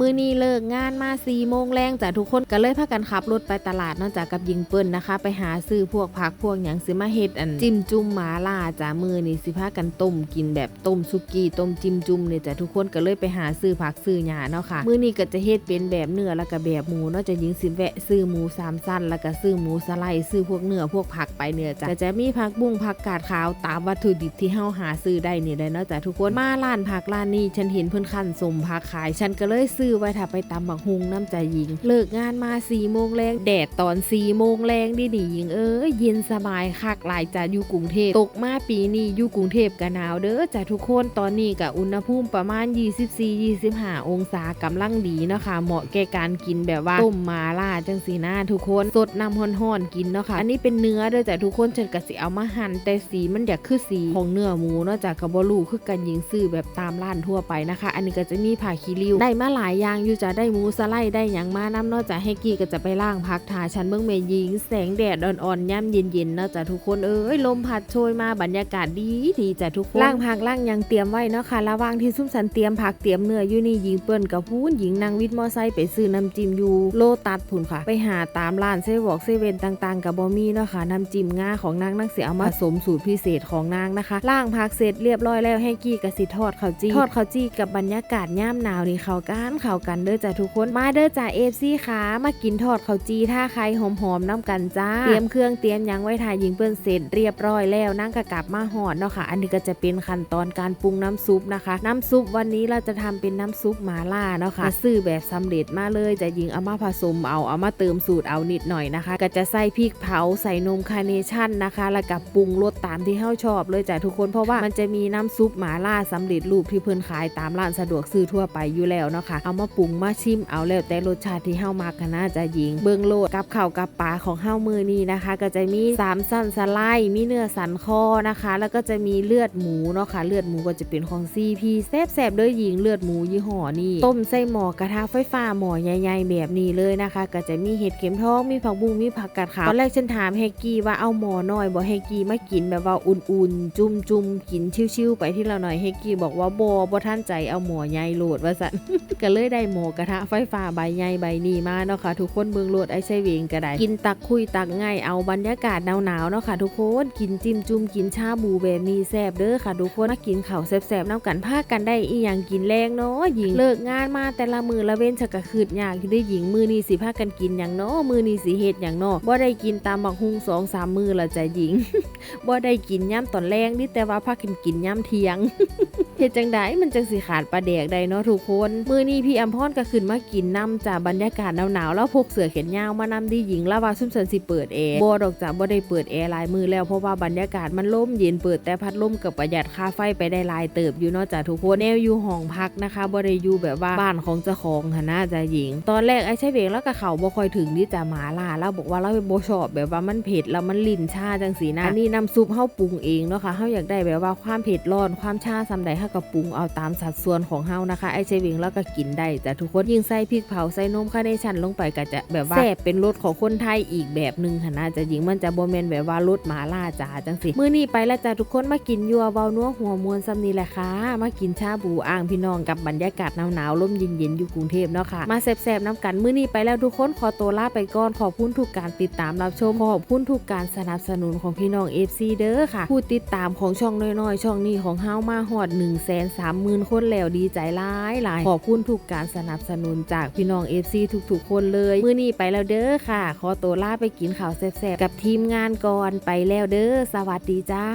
มือนี้เลิกงานมา4ี่โมงแรงจ้ะทุกคนก็เลยพากันขับรถไปตลาดนอกจากกับยิงเปิ้นนะคะ ไปหาซื้อพวกผักพวกหยังสิมาเฮ็ดอันจิ้มจุ่มหมาล่าจ้ะมือนี้สิพากันต้มกินแบบต้มสุกี้ต้มจิ้มจุ่มเนี่ยจ้ะทุกคนก็เลยไปหาซื้อผักซื้อหญ้าเนาะค่ะมือนี้ก็จะเฮ็ดเป็นแบบเนื้อแล้วก็แบบหมูนาะจะยิงสิแวะซื้อหมูสามสั้นแล้วก็ซื้อหมูสไลด์ซื้อพวกเนื้อพวกผักไปเนี่ยจ้ะจะมีผักบุ้งผักกาดขาวตามวัตถุดิบที่เฮาหาซื้อได้นี่ได้เนาะจ้ะทุกคนมาร้านผักร้านนี้ฉันเห็นเพิ่นคั่นสมผักขายฉันก็เลยซื้อื้อไว้ถ้าไปตำบักฮุงน้ำใจหญิง เลิกงานมา4ี่โมงแรงแดดตอน4ี่โมงแรงดีดีหญิงเอ้ยเย็นสบายคักหลายจ้ะอยู่กรุงเทพตกมาปีนี้อยู่กรุงเทพก็หนาวเด้อจ้ะทุกคนตอนนี้ก็อุณหภูมิประมาณ 24-25 องศากำลังดีเนาะค่ะเหมาะแก่การกินแบบว่าต้มมาล่าจังสีหน้าทุกคนสดน้ำห้อนๆกินเนาะค่ะอันนี้เป็นเนื้อเด้อจ้ะทุกคนฉันก็สิเอามาหั่นแต่สีมันอยากคือสีของเนื้อหมูเนาะจ้ะกับบลูคือกันยิงซื้อแบบตามร้านทั่วไปนะคะ อันนี้ก็จะมีผ่าคีริวได้มาหลายอย่างอยู่จะได้หมูสไลด์ได้หยังมาน้ำนอกจากให้กี้ก็จะไปล่างพักทาชั้นเบื้องเมยิง แสงแดดอ่อนๆย่ำเย็นๆเนาะจ้ะทุกคนเอ้ยลมพัดโชยมาบรรยากาศดีดีจ้ะทุกคนล่างพักล่างยังเตรียมไว้เนาะค่ะระว่างที่ซุ่มสันเตรียมผักเตรียมเนื้ออยู่นี่ยิงเปิ้นกับพูนหญิงนางวิทย์มอไซค์ไปซื้อน้ำจิ้มอยู่โลตัดผุนค่ะ ไปหาตามร้านเซเวอกเซเว่นต่างๆกับบอมี่เนาะค่ะน้ำจิ้มง่าของนางนักเสียเอามาผสมสูตรพิเศษของนางนะคะล่างผักเสร็จเรียบร้อยแล้วให้กี้กระสิทอดข้าวจี้ทอดข้าวจี้กับบรรยากาศย่ามหนาวนี่เขากันข้ากันเด้อจ้ะทุกคนมาเด้อจ้ะเอฟซีขามากินทอดข้าวจี้ท่าใครหอมๆน้ำกันจ้าเตรียมเครื่องเตรียมยังไว้ถ่ายยิงเปิ้นเสร็จเรียบร้อยแล้วนั่งกะกลับมาหอดเนาะค่ะ อันนี้ก็จะเป็นขั้นตอนการปรุงน้ำซุปนะคะ น้ำซุปวันนี้เราจะทำเป็นน้ำซุปหมาล่าเนาะค่ะซื้อแบบสำเร็จมาเลยจะยิงเอามาผสมเอาเอามาเติมสูตรเอานิดหน่อยนะคะ ก็จะใส่พริกเผาใส่นมคาเนชั่นนะคะ แล้วก็ปรุงรสตามที่เฮาชอบเลยจ้ะทุกคนเพราะว่ามันจะมีน้ำซุปหมาล่าสำเร็จรูปที่เพิ่นขายตามร้านสะดวกซื้อทั่วไปอยู่แล้วเนาะค่ะเอามาปรุงมาชิมเอาแล้วแต่รสชาติที่เฮามักกันะจะยิง เบิ่งโลดกับข้าวกับปลาของเฮามือนี้นะคะ ก็จะมีสามสั้นสไลด์มีเนื้อสันคอนะคะ แล้วก็จะมีเลือดหมูเนาะค่ะเลือดหมูก็จะเป็นของ CP แซ่บๆด้อยิงเลือดหมูยี่ห้อนี่ต้มใส่หม้อกระทะไฟฟ้าหม้อใหญ่ๆแบบนี้เลยนะคะ ก็จะมีเห็ดเข็มทองมีผักบุ้งมีผักกาดขาวตอนแรกฉันถามแฮกกี้ว่าเอาหม้อน้อยบ่แฮกกี้มากินแบบว่าอุ่นๆ จุ่มๆกินชิวๆไปที่เราหน่อยแฮกกี้บอกว่าบ่บ่ท่านใจเอาหม้อใหญ่โหลดว่าซั่นก็เลยได้หมอกระทะไฟฟ้าใบใหญ่ใบนี้มาเนาะค่ะทุกคนเบิ่งโหลดไอ้ใช้เวงก็ได้ กินตักคุยตักง่ายเอาบรรยากาศหนาวๆเนาะค่ะทุกคนกินจิ้มจุ่มกินชาบูแบบนี้แซ่บเด้อค่ะทุกคนมากินข้าวแซ่บๆน้ำกันพากันได้อีหยังกินแรงเนาะหญิงเลิกงานมาแต่ละมือละเว้นฉกกะคืดอยากได้หญิงมือนี้สิพากันกินอย่างเนาะมือนี้สิเฮ็ดอย่างเนาะบ่ได้กินตามบักฮุงสองสามมือละใจหญิงบ่ได้กินย่ำตอนแรงนี่แต่ว่าพากันกินย่ำเทียงเฮ็ดจังไดมันจังสิขาดปลาแดกได้เนาะทุกคนมือนี้พี่ี่อัมพรก็ขึ้นมากินน้ำจากบรรยากาศหนาวๆแล้วพกเสื้อแขนยาวมานำดีหญิงแล้วว่าซุ่มเซินสิเปิดแอร์บ่ดอกจ้ะบ่ได้เปิดแอร์หลายมือแล้วเพราะว่าบรรยากาศมันล่มเย็นเปิดแต่พัดลมกับประหยัดค่าไฟไปได้หลายเติบอยู่นาะจ้ะทุกคนแนวอยู่ห้องพักนะคะบ่ได้อยู่แบบว่าบ้านของเจ้าของหนนะจ้ะหญิง ตอนแรกไอ้ใช้เบงแล้วก็เขาบ่ค่อยถึงนี่จะหมาล่าแล้วบอกว่าเราบ่ชอบแบบว่ามันเผ็ดแล้วมันลิ้นชาจังสีนะนนี้น้ำซุปเฮาปรุงเองเนาะค่ะเฮาอยากได้แบบว่าความเผ็ดร้อนความชาซำใดเฮาก็ปรุงเอาตามสัดส่วนของเฮานะคะไอ้ใช้เบงแล้วก็กินได้จ้ะทุกคนยิ่งใส่พริกเผาใส่นมคาร์เนชั่นลงไปก็จะแบบว่าแซ่บเป็นรสของคนไทยอีกแบบหนึ่งหั่นนะจะหญิงมันจะโบ่แม่นแบบว่ารสหมาล่าจ๋าจังสิมื้อนี้ไปแล้วจ้ะทุกคนมากินยัวเบานัวหัวมวนซำนี้แหละค่ะมากินชาบูอ่างพี่น้องกับบรรยากาศหนาวๆลมเย็นๆอยู่กรุงเทพเนาะค่ะมาแซ่บๆน้ำกันมื้อนี้ไปแล้วทุกคนขอตัวลาไปก่อนขอบคุณทุกการติดตามรับชมขอบคุณทุกการสนับสนุนของพี่น้อง FC เด้อค่ะ ผู้ติดตามของช่องน้อยๆ ช่องนี้ของเฮามาฮอด1 3 0 0 0 0คนแล้วดีใจหลายหลายขอบคุณทุกการสนับสนุนจากพี่น้องเอฟซีทุกๆ คนเลย มื้อนี้ไปแล้วเด้อค่ะ ขอตัวลาไปกินข่าวแซ่บๆกับทีมงานก่อนไปแล้วเด้อ สวัสดีจ้า